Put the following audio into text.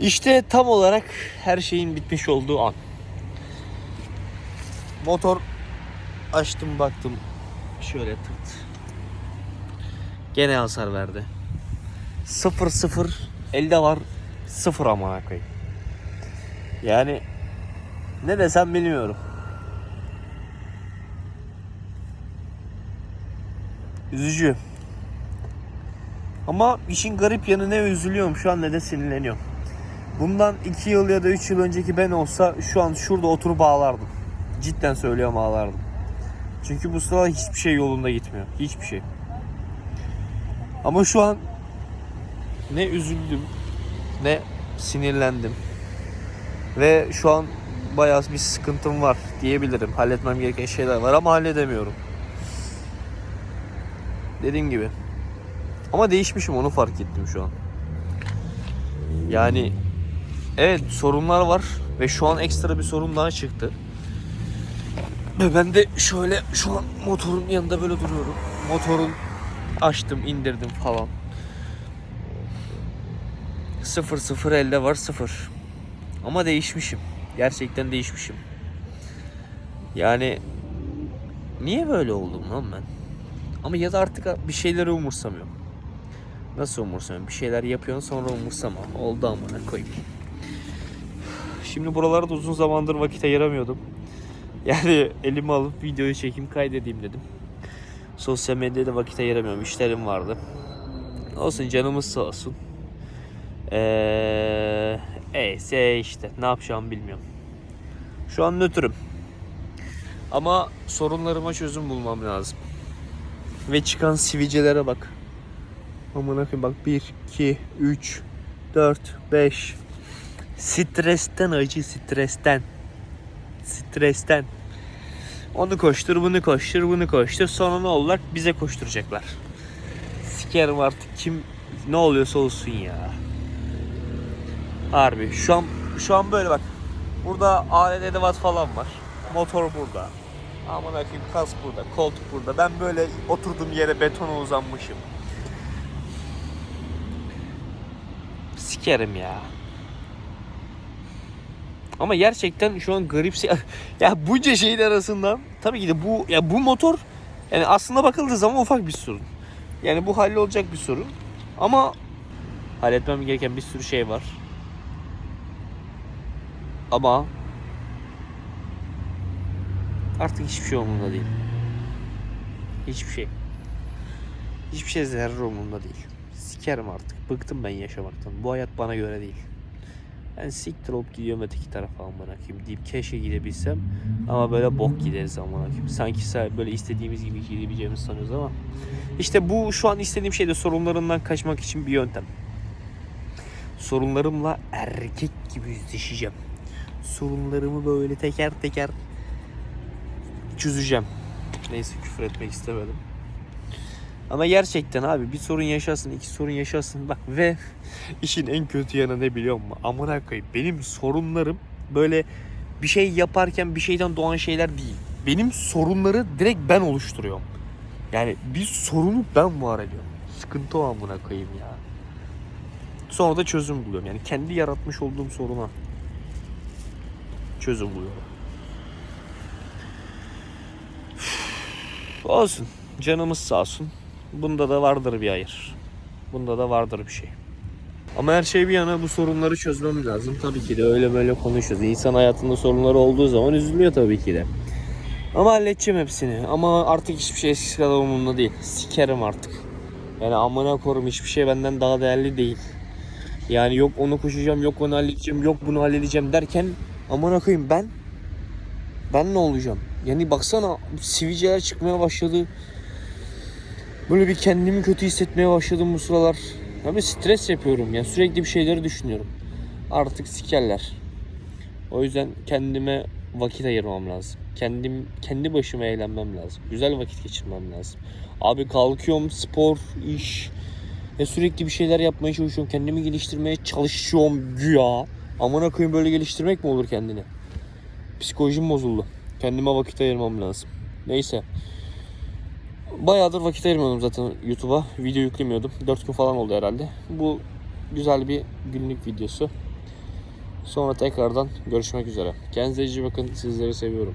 İşte tam olarak her şeyin bitmiş olduğu an. Motor açtım baktım. Şöyle tırt. Gene hasar verdi. 0 0 elde var 0 amına koyayım. Yani ne desem bilmiyorum. Üzücü. Ama işin garip yanı ne üzülüyorum şu an ne de sinirleniyorum. Bundan 2 yıl ya da 3 yıl önceki ben olsa şu an şurada oturup ağlardım. Cidden söylüyorum ağlardım. Çünkü bu sırada hiçbir şey yolunda gitmiyor. Hiçbir şey. Ama şu an ne üzüldüm ne sinirlendim. Ve şu an bayağı bir sıkıntım var diyebilirim. Halletmem gereken şeyler var ama halledemiyorum. Dediğim gibi. Ama değişmişim onu fark ettim şu an. Yani evet sorunlar var ve şu an ekstra bir sorun daha çıktı. Ve ben de şöyle şu an motorun yanında böyle duruyorum. Motorun açtım, indirdim falan. 0 0 elde var 0. Ama değişmişim. Gerçekten değişmişim. Yani niye böyle oldum lan ben? Ama ya da artık bir şeyleri umursamıyorum. Nasıl umursamıyorum? Bir şeyler yapıyorsun sonra umursama. Oldu amına koyayım. Şimdi buralarda uzun zamandır vakit ayıramıyordum. Yani elimi alıp videoyu çekeyim kaydedeyim dedim. Sosyal medyada vakit ayıramıyorum. İşlerim vardı. Olsun canımız sağ olsun. Eee eyse işte ne yapacağımı bilmiyorum. Şu an nötrüm. Ama sorunlarıma çözüm bulmam lazım. Ve çıkan sivilcelere bak. Aman bak 1, 2, 3, 4, 5. Stresten acı stresten. Stresten. Onu koştur, bunu koştur, bunu koştur. Sonra ne olacak? Bize koşturacaklar. Sikerim artık kim ne oluyorsa olsun ya. Harbi şu an şu an böyle bak. Burada alet edevat falan var. Motor burada. Aman akıyım kas burada, koltuk burada. Ben böyle oturduğum yere betona uzanmışım. Sikerim ya. Ama gerçekten şu an garip ya bunca şeyin arasından tabii ki de bu ya bu motor yani aslında bakıldığı zaman ufak bir sorun. Yani bu hallolacak bir sorun. Ama halletmem gereken bir sürü şey var. Ama artık hiçbir şey umurumda değil. Hiçbir şey. Hiçbir şey zerre umurumda değil. Sikerim artık. Bıktım ben yaşamaktan. Bu hayat bana göre değil. Ben siktir olup gidiyorum öteki tarafa amına koyayım deyip keşke gidebilsem ama böyle bok gideriz amına koyayım. Sanki sa- böyle istediğimiz gibi gidebileceğimizi sanıyoruz ama işte bu şu an istediğim şey de sorunlarından kaçmak için bir yöntem. Sorunlarımla erkek gibi yüzleşeceğim. Sorunlarımı böyle teker teker çözeceğim. Neyse küfür etmek istemedim. Ama gerçekten abi bir sorun yaşasın, iki sorun yaşasın. Bak ve işin en kötü yanı ne biliyor musun? Amına koyayım. Benim sorunlarım böyle bir şey yaparken bir şeyden doğan şeyler değil. Benim sorunları direkt ben oluşturuyorum. Yani bir sorunu ben var ediyorum. Sıkıntı o amına koyayım ya. Sonra da çözüm buluyorum. Yani kendi yaratmış olduğum soruna çözüm buluyorum. Olsun. Canımız sağ olsun. Bunda da vardır bir hayır. Bunda da vardır bir şey. Ama her şey bir yana bu sorunları çözmem lazım. Tabii ki de öyle böyle konuşuyoruz. İnsan hayatında sorunları olduğu zaman üzülüyor tabii ki de. Ama halledeceğim hepsini. Ama artık hiçbir şey eskisi kadar umurumda değil. Sikerim artık. Yani amına korum hiçbir şey benden daha değerli değil. Yani yok onu koşacağım, yok onu halledeceğim, yok bunu halledeceğim derken amına koyayım ben ben ne olacağım? Yani baksana sivilceler çıkmaya başladı. Böyle bir kendimi kötü hissetmeye başladım bu sıralar. Ya bir stres yapıyorum ya. Sürekli bir şeyleri düşünüyorum. Artık sikerler. O yüzden kendime vakit ayırmam lazım. Kendim kendi başıma eğlenmem lazım. Güzel vakit geçirmem lazım. Abi kalkıyorum spor, iş. Ya sürekli bir şeyler yapmaya çalışıyorum. Kendimi geliştirmeye çalışıyorum güya. Amına koyayım böyle geliştirmek mi olur kendini? Psikolojim bozuldu. Kendime vakit ayırmam lazım. Neyse. Bayağıdır vakit ayırmıyordum zaten YouTube'a. Video yüklemiyordum. 4 gün falan oldu herhalde. Bu güzel bir günlük videosu. Sonra tekrardan görüşmek üzere. Kendinize iyi bakın. Sizleri seviyorum.